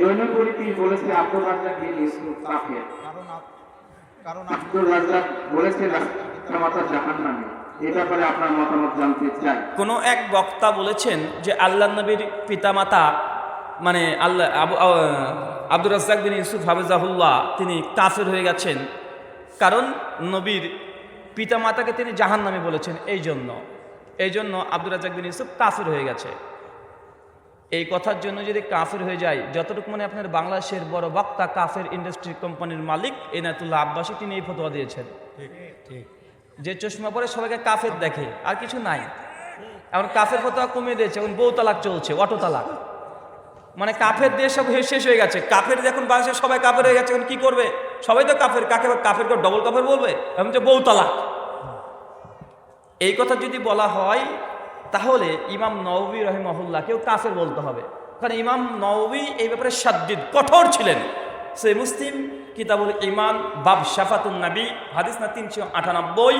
জৈনপরিতি বলেছে আব্দুল রাজ্জাক বিন ইউসুফ কাফের কারণ আব্দুল রাজ্জাক বলেছে রাস্তা জাহান্নামী। এ ব্যাপারে আপনার মতামত জানতে চাই। কোনো এক বক্তা বলেছেন যে আল্লাহ নবীর পিতামাতা মানে আল্লাহ আবু আব্দুর রাজ্জাক বিন ইউসুফ হাফিজাহুল্লাহ তিনি কাফের হয়ে গেছেন। কারণ নবীর পিতামাতাকে তিনি জাহান নামে বলেছেন এই জন্য এই জন্য আব্দুর রাজ্জাক বিন ইউসুফ কাফের হয়ে গেছে। এই কথার জন্য যদি কাফের হয়ে যায় যতটুকু মানে আপনার বাংলাদেশের বড় বক্তা কাফের ইন্ডাস্ট্রি কোম্পানির মালিক এনায়তুল্লাহ আব্বাসী তিনি এই ফতোয়া দিয়েছেন। যে চশমা পরে সবাইকে কাফের দেখে আর কিছু নাই। এখন কাফের ফতোয়া কমিয়ে দিয়েছে এখন বউ তালাক চলছে অটো তালাক। মানে কাফের দিয়ে সব শেষ হয়ে গেছে। কাফের এখন বাংলাদেশে সবাই কাফের হয়ে গেছে এখন কি করবে? সবাই তো কাফের কাকে কাফের ডবল কাফের বলবে? এখন যে বউ তালাক। এই কথা যদি বলা হয় তাহলে ইমাম নওবী রহিমহুল্লাহকেও কাফের বলতে হবে। কারণ ইমাম নওবী এই ব্যাপারে সাদ্দিদ কঠোর ছিলেন। সে মুসলিম, কিতাবুল ইমান বাব শাফাতুল নবী, হাদিস না তিনশো আটানব্বই।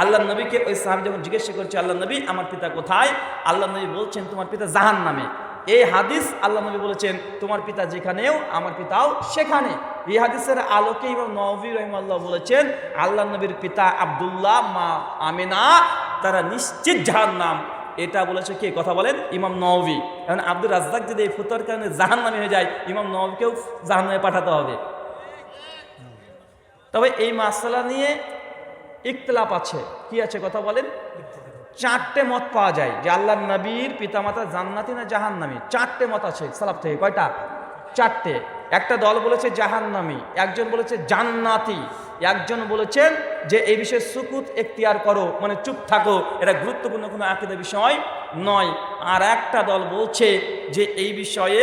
আল্লাহ নবীকে ওই সাহাবি যখন জিজ্ঞাসা করছে আল্লাহ নবী, আমার পিতা কোথায়? আল্লাহ নবী বলছেন, তোমার পিতা জাহান নামে এই হাদিস আল্লাহ নবী বলেছেন, তোমার পিতা যেখানেও, আমার পিতাও সেখানে। এই হাদিসের আলোকে ইমাম নবী রহিমাল্লাহ বলেছেন আল্লাহ নবীর পিতা আব্দুল্লাহ মা আমিনা, তারা নিশ্চিত জাহান নাম এটা বলেছে কে? কথা বলেন, ইমাম নওবী এখন আব্দুল রাজ্জাক যদি এই ফুতোর কারণে জাহান নামে হয়ে যায়, ইমাম নওবীকেও জাহান নামে পাঠাতে হবে। তবে এই মাসালা নিয়ে ইখতলাফ আছে। কি আছে কথা বলেন? চারটে মত পাওয়া যায়, যে আল্লাহ নবীর পিতামাতা জান্নাতি না জাহান্নামী? চারটে মত আছে সালাফ থেকে, কয়টা? চারটে। একটা দল বলেছে জাহান্নামী, একজন বলেছে জান্নাতি, একজন বলেছেন যে এই বিষয়ে সুকুত এখতিয়ার করো মানে চুপ থাকো, এটা গুরুত্বপূর্ণ কোনো আকিদা বিষয় নয়। আর একটা দল বলছে যে এই বিষয়ে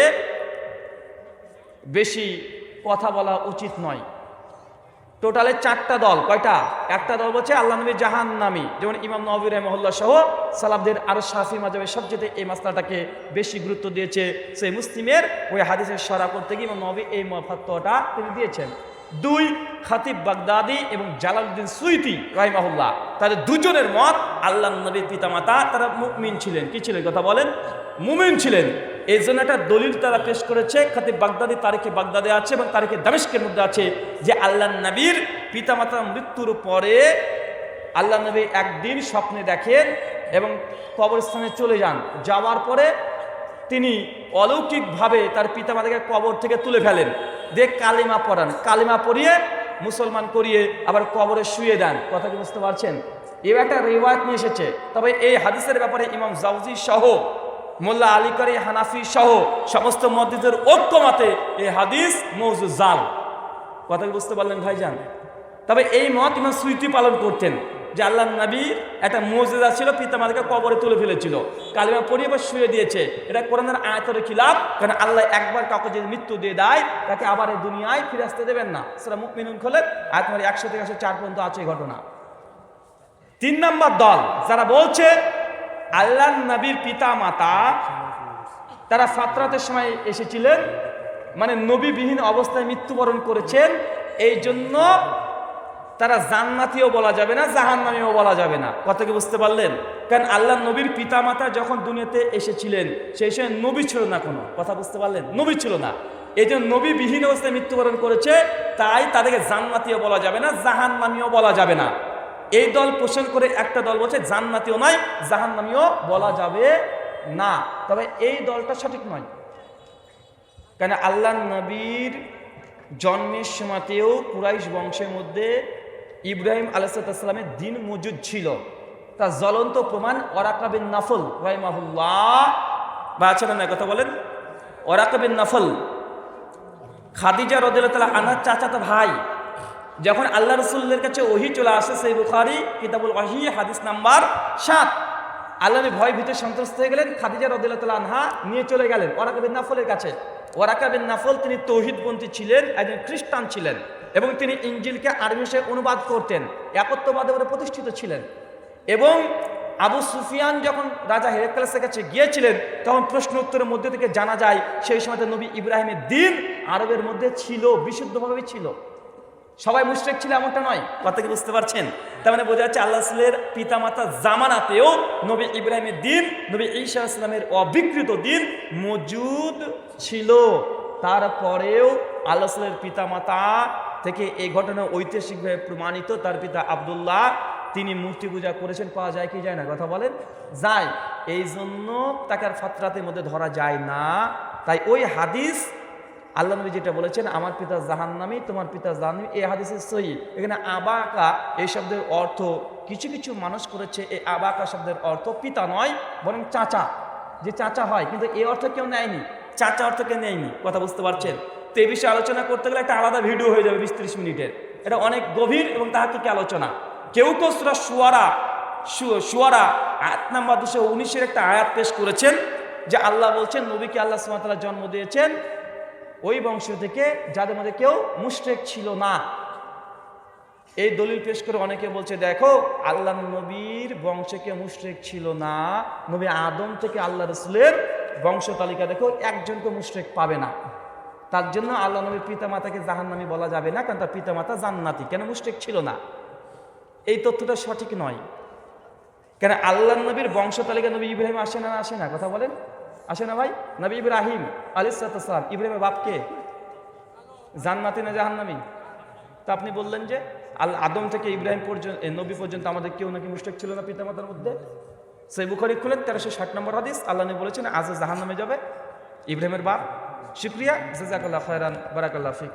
বেশি কথা বলা উচিত নয়। টোটালে চারটা দল, কয়টা? একটা দল বলছে আল্লাহ নবী জাহান নামি যেমন ইমাম নবী রহমল্লা সহ সালাবদের আরও শাফি মাজাবের সবচেয়ে এই মাসলাটাকে বেশি গুরুত্ব দিয়েছে সেই মুসলিমের, ওই হাদিসের সরা করতে গিয়ে ইমাম নবী এই মফাত্তটা তিনি দিয়েছেন। দুই খাতিব বাগদাদি এবং জালালউদ্দিন সুইতি, রাহিমাহুল্লাহ। তাদের দুজনের মত আল্লাহ নবীর পিতামাতা, তারা মুমিন ছিলেন। কি ছিলেন? কথা বলেন। মুমিন ছিলেন। এই জন্য একটা দলিল তারা পেশ করেছে। খাতিব বাগদাদি তারিখে বাগদাদে আছে এবং তারিখে দামেস্কের মধ্যে আছে যে আল্লাহ নবীর পিতামাতার মৃত্যুর পরে আল্লাহ নবী একদিন স্বপ্নে দেখেন এবং কবরস্থানে চলে যান। যাওয়ার পরে তিনি অলৌকিকভাবে তার পিতামাতাকে কবর থেকে তুলে ফেলেন। দিয়ে কালিমা পড়ান। কালিমা পড়িয়ে মুসলমান করিয়ে আবার কবরে শুয়ে দেন। কথা কি বুঝতে পারছেন? এও একটা রেওয়ায়ত নিয়ে এসেছে। তবে এই হাদিসের ব্যাপারে ইমাম জাউজি সহ, মোল্লা আলী আলিকারি হানাফি সহ সমস্ত মসজিদের ঐক্যমতে এই হাদিস মৌজু জাল। কথা বুঝতে পারলেন ভাইজান? তবে এই মত ইমাম সুইটি পালন করতেন। যে আল্লাহ নবীর একটা মৌজেদা ছিল পিতামাতাকে কবরে তুলে ফেলেছিল। কালিমা পরিয়ে বা শুয়ে দিয়েছে। এটা কোরআনের আয়তরে খিলাফ। কারণ আল্লাহ একবার কাউকে যদি মৃত্যু দিয়ে দেয়, তাকে আবার এই দুনিয়ায় ফিরে আসতে দেবেন না। সেটা মুকমিনুন খোলেন আয়াত একশো থেকে একশো চার পর্যন্ত আছে এই ঘটনা। তিন নম্বর দল, যারা বলছে আল্লাহ নবীর পিতা মাতা তারা ফাতরাতের সময় এসেছিলেন মানে নবীবিহীন অবস্থায় মৃত্যুবরণ করেছেন এই জন্য তারা জান্নাতিও বলা যাবে না, জাহান্নামিও বলা যাবে না। কথা কি বুঝতে পারলেন? কারণ আল্লাহ নবীর পিতামাতা যখন দুনিয়াতে এসেছিলেন, সেই সময় নবী ছিল না কোনো। কথা বুঝতে পারলেন? নবী ছিল না। এই জন্য নবীবিহীন অবস্থায় মৃত্যুবরণ করেছে, তাই তাদেরকে জান্নাতিও বলা যাবে না, জাহান্নামিও বলা যাবে না। এই দল পোষণ করে একটা দল বলছে, জান্নাতিও নয়, জাহান্নামিও বলা যাবে না। তবে এই দলটা সঠিক নয়। কেন আল্লাহ নবীর জন্মের সময়তেও কুরাইশ বংশের মধ্যে ইব্রাহিম আলাইসালামের দিন মজুদ ছিল। তার জ্বলন্ত প্রমাণ ওরাকাবিন নাফল রাইমাহুল্লাহ বা আছে না কথা বলেন। ওরাকাবিন নাফল, খাদিজা রদিল্লা আনার চাচাতো ভাই, যখন আল্লাহ রসুল্লের কাছে ওহি চলে আসে, সেই বুখারি কিতাবুল ওয়াহি, হাদিস নাম্বার সাত। আল্লাহ ভয় ভীতে সন্ত্রস্ত হয়ে গেলেন, খাদিজা রদিল্লা আনহা নিয়ে চলে গেলেন ওরাকাবিন নাফলের কাছে। ওরাকাবিন নাফল, তিনি তৌহিদপন্থী ছিলেন, একজন খ্রিস্টান ছিলেন, এবং তিনি ইঞ্জিলকে আরবি ভাষায় অনুবাদ করতেন, একত্ববাদে ওরা প্রতিষ্ঠিত ছিলেন। এবং আবু সুফিয়ান যখন রাজা হেরেকালেসের কাছে গিয়েছিলেন, তখন প্রশ্ন উত্তরের মধ্যে থেকে জানা যায়, সেই সময় নবী ইব্রাহিমের দিন আরবের মধ্যে ছিল বিশুদ্ধভাবে ছিল। সবাই মুশরিক ছিল এমনটা নয়, কথা কি বুঝতে পারছেন? তার মানে বোঝা যাচ্ছে আল্লাহ রসুলের পিতামাতা জামানাতেও নবী ইব্রাহিমের দিন, নবী ঈসা ইসলামের অবিকৃত দিন মজুদ ছিল। তারপরেও আল্লাহের পিতা মাতা থেকে এই ঘটনা ঐতিহাসিকভাবে প্রমাণিত। তার পিতা আবদুল্লাহ, তিনি মূর্তি পূজা করেছেন, পাওয়া যায় কি যায় না, কথা বলেন? যায়। এই জন্য তাকে আর ফাতরাতের মধ্যে ধরা যায় না। তাই ওই হাদিস আল্লাহ নবী যেটা বলেছেন, আমার পিতা জাহান্নামি, তোমার পিতা জাহান্নামি। এই হাদিসের সহি। এখানে আবাকা এই শব্দের অর্থ, কিছু কিছু মানুষ করেছে, এই আবাকা শব্দের অর্থ পিতা নয়, বরং চাচা। যে চাচা হয়, কিন্তু এই অর্থ কেউ নেয়নি। চাচা অর্থ কেউ নেয়নি, কথা বুঝতে পারছেন? তো এই বিষয়ে আলোচনা করতে গেলে একটা আলাদা ভিডিও হয়ে যাবে বিশ ত্রিশ মিনিটের। এটা অনেক গভীর এবং তাহাকে কি আলোচনা। কেউ কেউ সুরা সুয়ারা সুয়ারা আয়াত নাম্বার দুশো উনিশের একটা আয়াত পেশ করেছেন, যে আল্লাহ বলছেন, নবীকে আল্লাহ সুমাতালা জন্ম দিয়েছেন ওই বংশ থেকে যাদের মধ্যে কেউ মুশরেক ছিল না। এই দলিল পেশ করে অনেকে বলছে, দেখো আল্লাহ নবীর বংশে কেউ মুশরেক ছিল না। নবী আদম থেকে আল্লাহ রসুলের বংশ তালিকা দেখো একজনকে মুশরেক পাবে না। তার জন্য আল্লাহ নবীর পিতামাতাকে জাহান্নামী বলা যাবে না, কারণ তার পিতামাতা জান্নাতি। কেন মুশরেক ছিল না? এই তথ্যটা সঠিক নয়। কেন আল্লাহ নবীর বংশ তালিকা নবী ইব্রাহিম আসে না আসে না? কথা বলেন। আসে না ভাই? নবী ইব্রাহিম আলিসালাম ইব্রাহিমের বাপকে জান্নাতি না জাহান্নামি? তা আপনি বললেন যে, আল আদম থেকে ইব্রাহিম পর্যন্ত নবী পর্যন্ত আমাদের কেউ নাকি মুস্টেক ছিল না পিতামাতার মধ্যে? সেই বুখারি খুলেন, তেরোশো ষাট নম্বর হাদিস, আল্লাহ নবী বলেছেন, আজ জাহান্নামে যাবে ইব্রাহিমের বাপ। শুক্রিয়া জাজাকাল্লাহ খয়রান, বারাকাল্লাহ ফিক।